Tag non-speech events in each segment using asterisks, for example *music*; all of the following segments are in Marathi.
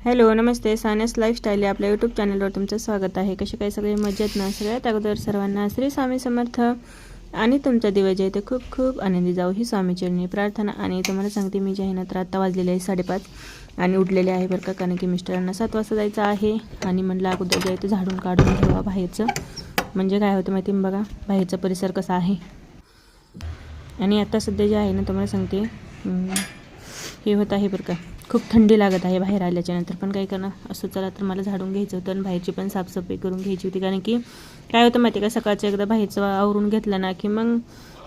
हॅलो नमस्ते. सायन्स लाईफस्टाईल या आपल्या यूट्यूब चॅनलवर तुमचं स्वागत आहे. कसे काही सगळे मजेत ना? सगळ्यात अगोदर सर्वांना श्री स्वामी समर्थ आणि तुमचा दिवस जे आहे ते खूप खूप आनंदी जाऊ ही स्वामीचरणी प्रार्थना आणि तुम्हाला सांगते मी जे आहे ना तर आत्ता वाजलेले आहे साडेपाच आणि उठलेले आहे बरं का कारण की मिस्टरांना सात वाजता जायचं आहे आणि म्हणलं अगोदर जे आहे ते झाडून काढून ठेवा बाहेरचं. म्हणजे काय होतं माहिती बघा बाहेरचा परिसर कसा आहे. आणि आत्ता सध्या जे आहे ना तुम्हाला सांगते हे होत आहे बरं का. खूप थंडी लागत आहे बाहेर आल्याच्यानंतर पण काय करणार असं चला तर मला झाडून घ्यायचं होतं आणि बाहेरची पण साफसफाई करून घ्यायची होती. कारण की काय होतं माहिती आहे का? सकाळचं एकदा बाहेरचं आवरून घेतलं ना की मग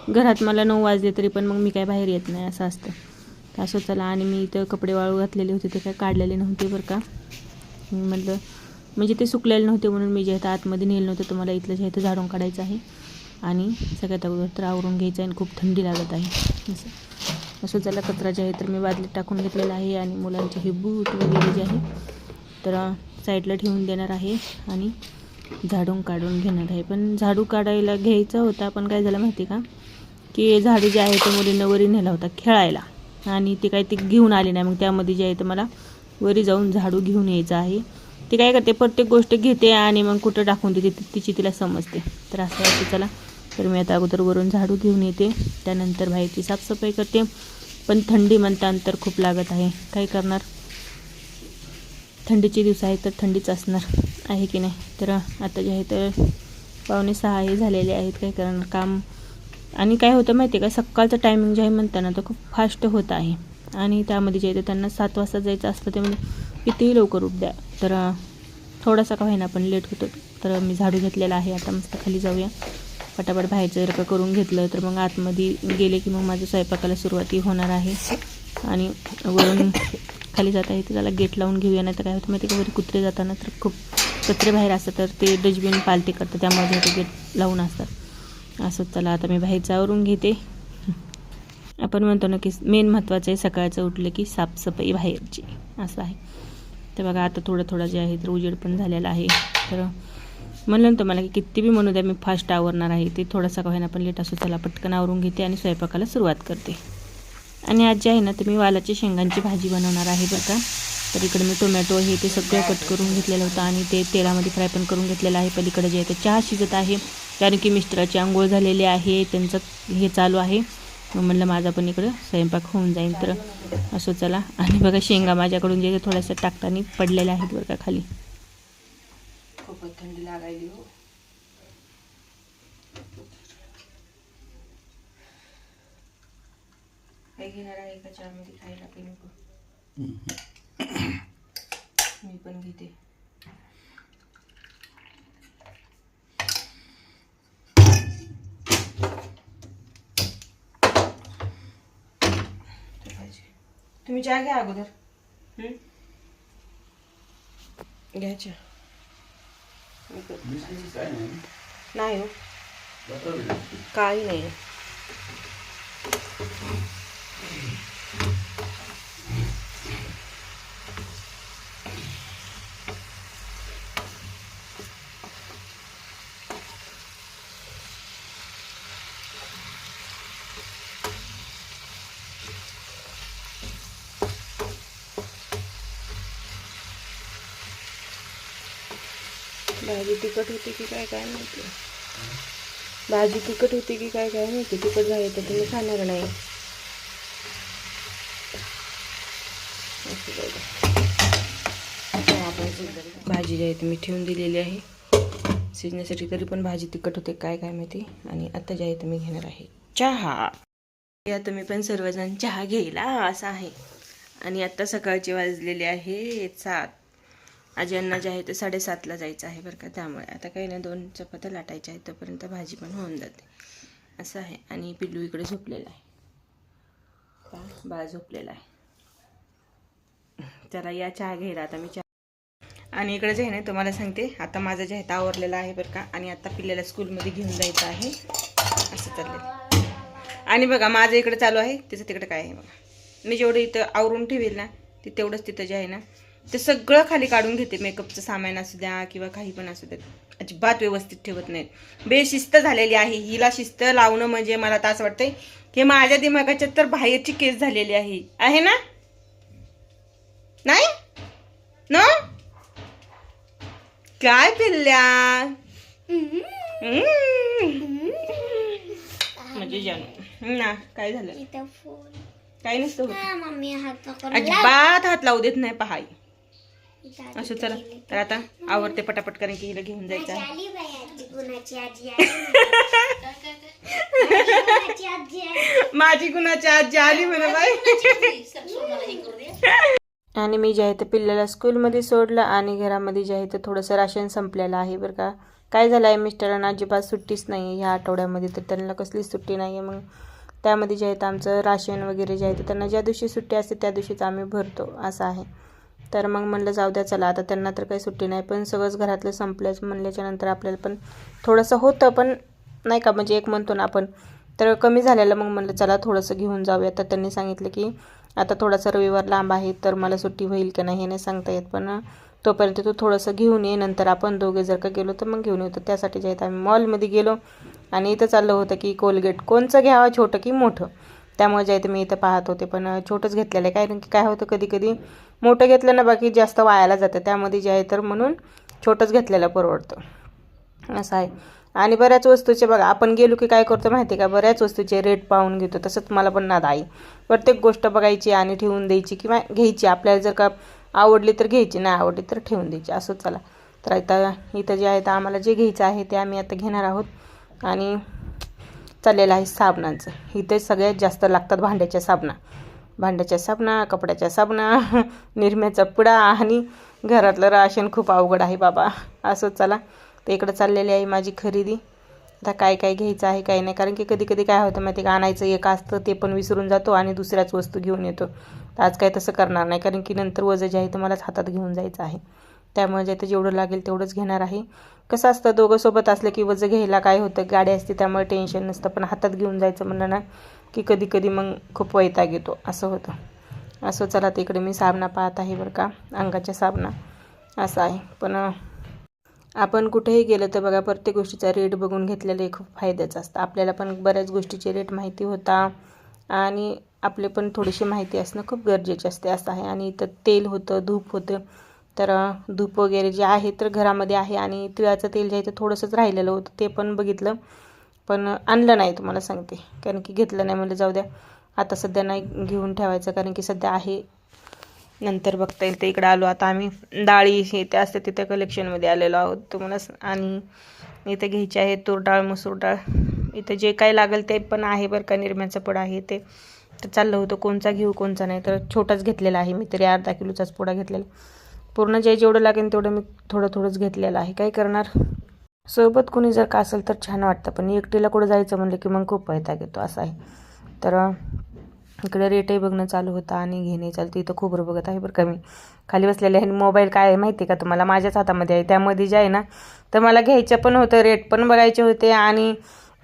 घरात मला नऊ वाजले तरी पण मग मी काय बाहेर येत नाही असं असतं. तर असं चला आणि मी इथं कपडे वाळू घातलेले होते ते काय काढलेले नव्हते बरं का. म्हटलं म्हणजे ते सुकलेले नव्हते म्हणून मी जे आहे आतमध्ये नेलं नव्हतं तुम्हाला इथलं जे आहे झाडून काढायचं आहे. आणि सगळ्यात अगोदर तर आवरून घ्यायचं आहे आणि खूप थंडी लागत आहे. असं. असं कचरा जे आहे तर मी बादलीत टाकून घेतलेला आहे आणि मुलांचे हे बूट वगैरे जे आहे तर साईडला ठेवून देणार आहे आणि झाडून काढून घेणार आहे. पण झाडू काढायला घ्यायचा होता पण काय झालं माहिती का? की झाडू जे आहे ते मुलींना वरी नेला होता खेळायला आणि ते काय ते घेऊन आले नाही. मग त्यामध्ये जे आहे तर मला वरी जाऊन झाडू घेऊन यायचं आहे. ती काय करते प्रत्येक गोष्ट घेते आणि मग कुठं टाकून देते तिची तिला समजते. तर असं असं चला तर मी आता अगोदर वरून झाडू घेऊन येते. त्यानंतर बाहेरची साफसफाई करते. पण थंडी म्हणतानंतर खूप लागत आहे. काय करणार? थंडीचे दिवस आहेत तर थंडीच असणार. आहे की नाही? तर आता जे आहे तर पावणे सहा हे झालेले आहेत. काय करणार? काम. आणि काय होतं माहिती आहे का? सकाळचं टायमिंग जे आहे म्हणताना तो खूप फास्ट होत आहे. आणि त्यामध्ये जे आहे ते त्यांना सात वाजता जायचं असतं ते म्हणजे कितीही लवकर उठ द्या. तर थोडासा का होईना पण लेट होतो. तर मी झाडू घेतलेला आहे. आता मस्त खाली जाऊया. पटापट बाहेरचं जर का करून घेतलं तर मग आतमध्ये गेले की मग माझं स्वयंपाकाला सुरुवाती होणार आहे. आणि वरून खाली जात आहे तर त्याला गेट लावून घेऊया नाही तर काय होतं माहिती का? वरी कुत्रे जाताना तर खूप कचरे बाहेर असतात तर ते डस्टबिन पालते करतात त्यामध्ये ते गेट लावून असतात. असं चला आता मी बाहेर जावरून घेते. आपण म्हणतो ना की मेन महत्त्वाचं आहे सकाळचं उठलं की साफसफाई बाहेरची. असं आहे. तर बघा आता थोडं थोडं जे आहे तर उजेड पण झालेला आहे. तर म्हणलं ना तुम्हाला की किती बी म्हणू द्या मी फास्ट आवरणार आहे. ते थोडासा का होईना पण लेट असो चला पटकन आवरून घेते आणि स्वयंपाकाला सुरुवात करते. आणि आज जे आहे ना तर मी वालाची शेंगांची भाजी बनवणार आहे बरं का. तर इकडे मी टोमॅटो हे ते सगळं कट करून घेतलेलं होतं आणि ते तेलामध्ये फ्राय पण करून घेतलेलं आहे. पलीकडे जे आहे ते चहा शिजत आहे. कारण की मिस्टराची आंघोळ झालेली आहे त्यांचं हे चालू आहे. मग म्हणलं माझा पण इकडं स्वयंपाक होऊन जाईल तर. असं चला. आणि बघा शेंगा माझ्याकडून जे थोड्याशा टाकताना पडलेल्या आहेत बरं का खाली. खूपच थंडी लागायली हो काय घेणार आहे का चहामध्ये खायला काही नको मी पण घेते. तुम्ही चहा घ्या अगोदर? घ्या चहा. नाही. हो. काही नाही. भाजी तिखट होती की काय काय माहिती? भाजी तिखट होती की काय काय माहिती? तिखट झाली तर तुम्ही खाणार नाही. भाजी जी आहे ती मी ठेवून दिलेली आहे. शिजण्यासाठी तरी पण भाजी तिखट होते काय काय माहिती? आणि आता जे आहे ते मी घेणार आहे. चहा! या तुम्ही पण सर्वजण चहा घ्यायला असा आहे. आणि आत्ता सकाळचे वाजलेले आहे सात. आज्यांना जे आहे ते साडेसातला जायचं आहे बरं का त्यामुळे आता काही नाही दोन चपात्या लाटायच्या आहेत तोपर्यंत भाजी पण होऊन जाते. असं आहे. आणि पिल्लू इकडे झोपलेला आहे. बाळ झोपलेला आहे. त्याला या चहा घ्यायला आता मी चहा आणि इकडे जे आहे ना तुम्हाला सांगते आता माझं जे आहे ते आवरलेलं आहे बरं का आणि आता पिल्ल्याला स्कूलमध्ये घेऊन जायचं आहे. असं चाललं आणि बघा माझं इकडे चालू आहे तिचं तिकडे काय आहे बघा. मी जेवढं इथं आवरून ठेवेल ना ते तेवढंच तिथं जे आहे ना ते सगळं खाली काढून घेते. मेकअपचं सामान असू द्या किंवा काही पण असू द्या. अजिबात व्यवस्थित ठेवत नाहीत. बेशिस्त झालेली आहे. हिला शिस्त लावणं म्हणजे मला तर असं वाटतंय. की माझ्या दिमागाच्यात तर बाहेरची केस झालेली आहे. आहे ना? नाही? काय पिल्ल्या? म्हणजे जानू ना काय झालं? इथं फोन. काय नसतं. हा अजिबात हात लावू देत नाही पहाय असं चला. तर. आता आवडते पटापट कारण की हिला घेऊन जायचं. गुणाची आजी आली. *laughs* माझी कुणाची आजी आली म्हणा बाई. *laughs* आणि मी जे आहे ते पिल्ल्याला स्कूलमध्ये सोडलं आणि घरामध्ये जे आहे ते थोडंसं राशन संपलेलं आहे बरं का. काय झालं आहे मिस्टरांना? अजिबात सुट्टीच नाही आहे ह्या आठवड्यामध्ये तर त्यांना कसलीच सुट्टी नाही आहे. मग त्यामध्ये जे आहे आमचं राशन वगैरे जे आहे ते त्यांना ज्या दिवशी सुट्टी असते त्या दिवशीच आम्ही भरतो असं आहे. तर मग म्हणलं जाऊ द्या चला आता त्यांना तर काही सुट्टी नाही. पण सगळंच घरातलं संपल्याच म्हणल्याच्या नंतर आपल्याला पण थोडंसं होतं पण नाही का म्हणजे एक म्हणतो ना आपण तर कमी झालेलं मग म्हणलं चला थोडंसं घेऊन जाऊया. तर त्यांनी सांगितलं की आता थोडासा रविवार लांब आहे तर मला सुट्टी होईल की नाही हे नाही सांगता येत पण तोपर्यंत तू थोडंसं घेऊन ये नंतर आपण दोघे जर का गेलो तर मग घेऊन येतो त्यासाठी जे आहेत आम्ही मॉलमध्ये गेलो आणि इथं चाललं होतं की कोलगेट कोणचं घ्यावं छोटं की मोठं? त्यामुळे जे आहे ते मी इथं पाहत होते. पण छोटंच घेतलेलं आहे. कारण की काय होतं कधी कधी मोठं घेतलं ना बाकी जास्त वायाला जातं. त्यामध्ये जे आहे तर म्हणून छोटंच घेतलेलं परवडतं. असं आहे. आणि बऱ्याच वस्तूचे बघा आपण गेलो की काय करतो माहिती आहे का? बऱ्याच वस्तूचे रेट पाहून घेतो. तसंच मला पण नाद आहे प्रत्येक गोष्ट बघायची आणि ठेवून द्यायची किंवा घ्यायची. आपल्याला जर का आवडली तर घ्यायची नाही आवडली तर ठेवून द्यायची. असं चला. तर आता इथं जे आहे तर आम्हाला जे घ्यायचं आहे ते आम्ही आता घेणार आहोत. आणि चाललेलं आहे साबणांचं. इथे सगळ्यात जास्त लागतात भांड्याच्या साबणा. भांड्याच्या साबणा कपड्याच्या साबणा *laughs* निरम्याचा पुडा आणि घरातलं राशन खूप अवघड आहे बाबा. असं चला. तर इकडं चाललेली आहे माझी खरेदी. आता काय काय घ्यायचं आहे काय नाही. कारण की कधी कधी काय होतं माहिती आहे का? आणायचं एक असतं ते पण विसरून जातो आणि दुसऱ्याच वस्तू घेऊन येतो. तर आज काय तसं करणार नाही. कारण की नंतर वजं जे आहे ते मलाच हातात घेऊन जायचं आहे. त्यामुळे जे जेवढं लागेल तेवढंच घेणार आहे. कसं असतं दोघं सोबत असलं की वजं घ्यायला काय होतं? गाडी असते त्यामुळे टेन्शन नसतं. पण हातात घेऊन जायचं म्हणलं ना की कधी कधी मग खूप वैताग येतो. असं होतं. असं चला तिकडे मी साबणा पाहत आहे बरं का. अंगाच्या साबणा. असं आहे. पण आपण कुठेही गेलं तर बघा प्रत्येक गोष्टीचा रेट बघून घेतलेले खूप फायद्याचं असतं. आपल्याला पण बऱ्याच गोष्टीचे रेट माहिती होता. आणि आपले पण थोडीशी माहिती असणं खूप गरजेचे असते. असं आहे. आणि इथं तेल होतं धूप होतं. तर धूप वगैरे जे आहे तर घरामध्ये आहे आणि तिळाचं तेल जे आहे ते थोडंसंच राहिलेलं होतं ते पण बघितलं. पण आणलं नाही तुम्हाला सांगते कारण की घेतलं नाही म्हणलं जाऊ द्या. आता सध्या नाही घेऊन ठेवायचं कारण की सध्या आहे. नंतर बघता येईल ते इकडं आलो आता आम्ही डाळी हे ते असते तिथे कलेक्शनमध्ये आलेलो आहोत. तुम्हाला आणि इथे घ्यायचे आहे तूर डाळ मसूर डाळ. इथं जे काही लागेल ते पण आहे बरं का निर्म्याचं पड आहे ते. तर चाललं होतं कोणचा घेऊ कोणचा नाही. तर छोटाच घेतलेला आहे मी तरी अर्धा किलोचाच पुडा घेतलेला. पूर्ण जे जेवढं लागेल तेवढं मी थोडं थोडंच घेतलेलं आहे. काय करणार? सोबत कोणी जर का असेल तर छान वाटतं पण एकटीला कुठं जायचं म्हणलं की मग खूप वैताग येतो असं आहे. तर इकडे रेटही बघणं चालू होतं आणि घेणे चालतं इथं खोबरं बघत आहे बरं का मी. खाली बसलेले आहे मोबाईल काय आहे माहिती आहे का तुम्हाला? माझ्याच हातामध्ये आहे. त्यामध्ये जे आहे ना तर मला घ्यायचं पण होतं रेट पण बघायचे होते आणि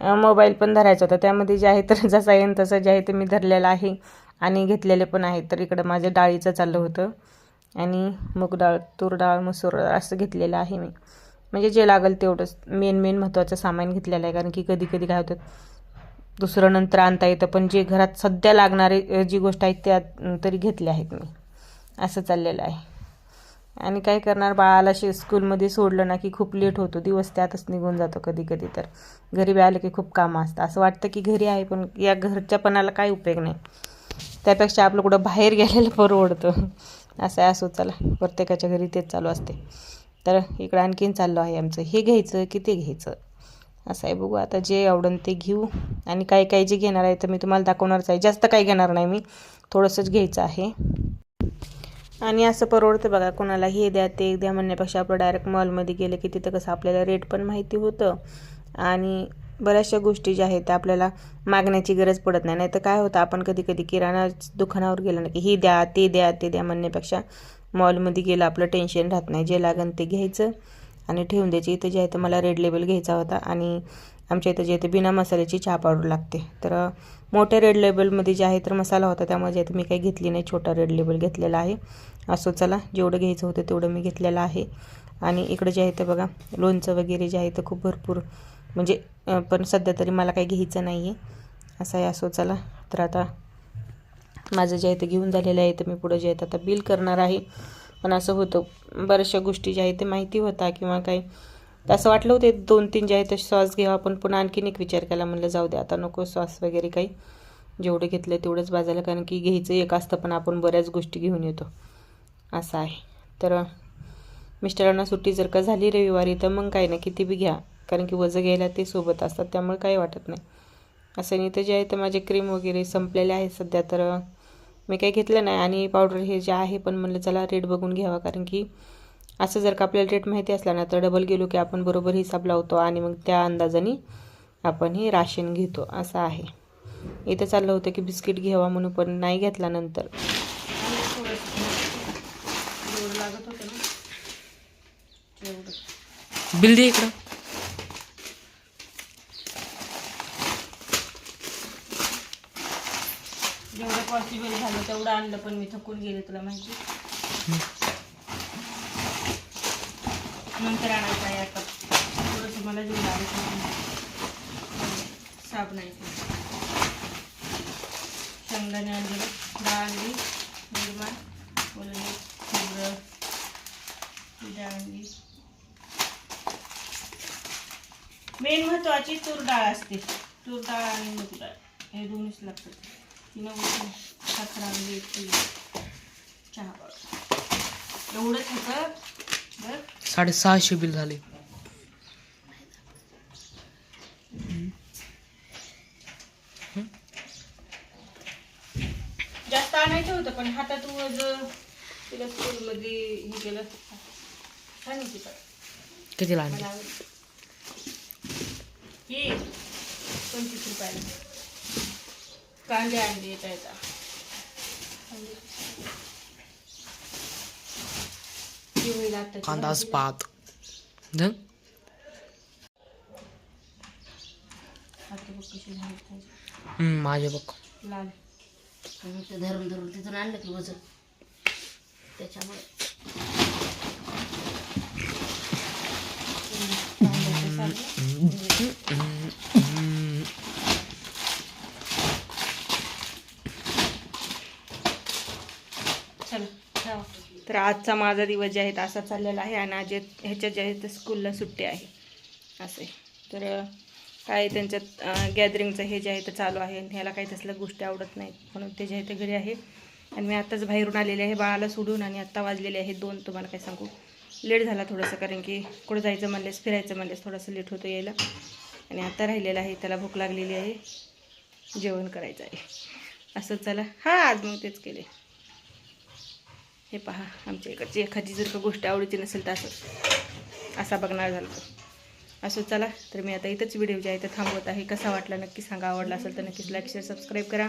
मोबाईल पण धरायचा होता. त्यामध्ये जे आहे तर *laughs* जसं येईन तसं जे आहे ते मी धरलेलं आहे आणि घेतलेले पण आहे. तर इकडं माझ्या डाळीचं चाललं होतं. आणि मूग डाळ तूर डाळ मसूर डाळ असं घेतलेलं आहे मी. म्हणजे जे लागेल तेवढंच. मेन मेन महत्त्वाचं सामान घेतलेलं आहे कारण की कधी कधी काय होतं दुसरं नंतर आणता येतं पण जे घरात सध्या लागणारे जी गोष्ट आहेत त्या तरी घेतल्या आहेत मी. असं चाललेलं आहे. आणि काय करणार बाळाला शे स्कूलमध्ये सोडलं ना की खूप लेट होतो दिवस त्यातच निघून जातो कधी कधी तर. घरी आलं की खूप कामं असतं. असं वाटतं की घरी आहे पण या घरच्यापणाला काय उपयोग नाही. त्यापेक्षा आपलं कुठं बाहेर गेलेलं परवडतं असं आहे असो चला. प्रत्येकाच्या घरी तेच चालू असते. तर इकडं आणखीन चाललो आहे आमचं. हे घ्यायचं की ते घ्यायचं? असं आहे. बघू आता जे आवडन ते घेऊ. आणि काय काय जे घेणार आहे तर मी तुम्हाला दाखवणारच आहे. जास्त काही घेणार नाही मी. थोडंसंच घ्यायचं आहे. आणि असं परवडतं बघा कोणाला हे द्या ते द्या म्हणण्यापेक्षा आपलं डायरेक्ट मॉलमध्ये गेलं की तिथं कसं आपल्याला रेट पण माहिती होतं. आणि बऱ्याचशा गोष्टी ज्या आहेत त्या आपल्याला मागण्याची गरज पडत नाही. नाही तर काय होतं आपण कधी कधी किराणा दुकानावर गेलं ना की ही द्या ते द्या ते द्या म्हणण्यापेक्षा मॉलमध्ये गेलं आपलं टेन्शन राहत नाही. जे लागन ते घ्यायचं आणि ठेवून द्यायची. इथं जे आहे तर मला रेड लेबल घ्यायचा होता आणि आमच्या इथं जे आहे ते बिना मसाल्याची चहा पावडर लागते. तर मोठ्या रेड लेबलमध्ये जे आहे तर मसाला होता त्यामुळे जे आहे मी काही घेतली नाही. छोटा रेड लेबल घेतलेला आहे. असो चला जेवढं घ्यायचं होतं तेवढं मी घेतलेलं आहे. आणि इकडं जे आहे ते बघा लोणचं वगैरे जे आहे ते खूप भरपूर म्हणजे पण सध्या तरी मला काही घ्यायचं नाही आहे असं आहे असो चला. तर आता माझं जे आहे ते घेऊन झालेलं आहे तर मी पुढं जे आहे आता बिल करणार आहे. पण असं होतं बऱ्याचशा गोष्टी ज्या आहेत ते माहिती होता किंवा काही. तर असं वाटलं होतं दोन तीन जे आहे ते सॉस घ्यावा पण पुन्हा आणखीन एक विचार केला म्हणलं जाऊ दे आता नको सॉस वगैरे काही. जेवढं घेतलं तेवढंच बाजायला कारण की घ्यायचं एक असतं पण आपण बऱ्याच गोष्टी घेऊन येतो. असं आहे. तर मिस्टरांना सुट्टी जर का झाली रविवारी तर मग काय ना किती बी घ्या. कारण की वजं घ्यायला ते सोबत असतात त्यामुळे काही वाटत नाही. असं नाही तर जे आहे तर माझे क्रीम वगैरे संपलेले आहेत सध्या तर मी काही घेतलं नाही. आणि पावडर हे जे आहे पण म्हणलं चला रेट बघून घ्यावा कारण की असं जर का आपल्याला रेट माहिती असला ना तर डबल गेलो की आपण बरोबर हिसाब लावतो आणि मग त्या अंदाजाने आपण हे राशन घेतो असं आहे. इथं चाललं होतं की बिस्किट घ्यावा म्हणून पण नाही घेतला नंतर. बिल दे इकडं जेवढं पॉसिबल झालं तेवढं आणलं पण मी थकून गेले तुला माहिती. नंतर आणायचं आहे आता. थोडंसं मला जेवढं आलं साप नाही शेंगदाणे आणले डाळ आणली निर्माण बोलून खोबरं डाळ आणली. मेन महत्वाची तूर डाळ असते. तूर डाळ आणि मूग डाळ हे दोन्हीच लागतात. तिनं चहा पावडर एवढंच होतं? बरं. साडेसहाशे बिल झाले. जास्त आणायचं होतं पण हातात वज तिला स्कूलमध्ये हे केलं. छान होती मला आवडली. हे पंचवीस रुपयाला. कांदे आणले येता हे बघ पाहिजे. हम्म, माझे बघ. लाल. धरून धरून तिथून आणलं की वजन. त्याच्यामुळे. कांद्याचं. चला ठेवा. तर आजचा माझा दिवस जे आहे असा चाललेला आहे आणि आज ह्याच्या जे आहे ते स्कूलला सुट्टी आहे. असे. तर काय त्यांच्यात गॅदरिंगचं हे जे आहे ते चालू आहे. आणि ह्याला काही तसल्या गोष्टी आवडत नाहीत. म्हणून ते जे आहे ते घरी आहे. आणि मी आत्ताच बाहेरून आलेले आहे बाळाला सोडून आणि आत्ता वाजलेले आहे दोन. तुम्हाला काय सांगू? लेट झाला थोडंसं कारण की कुठं जायचं म्हणलेस फिरायचं म्हणलेस थोडंसं लेट होतं यायला. आणि आता राहिलेलं आहे त्याला भूक लागलेली आहे. जेवण करायचं आहे. असं चला. हां आज मग तेच केले. हे पहा आमच्या इकडची एखादी जर का गोष्ट आवडीची नसेल तर असं असा बघणार झालं. तर असं चला तर मी आता इथंच व्हिडिओ जे आहे तर थांबवत आहे. कसा वाटला नक्की सांगा. आवडला असेल तर नक्कीच लाईक शेअर सबस्क्राईब करा.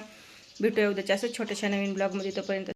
भेटूया उद्याच्या असंच छोट्याशा नवीन ब्लॉगमध्ये तोपर्यंत.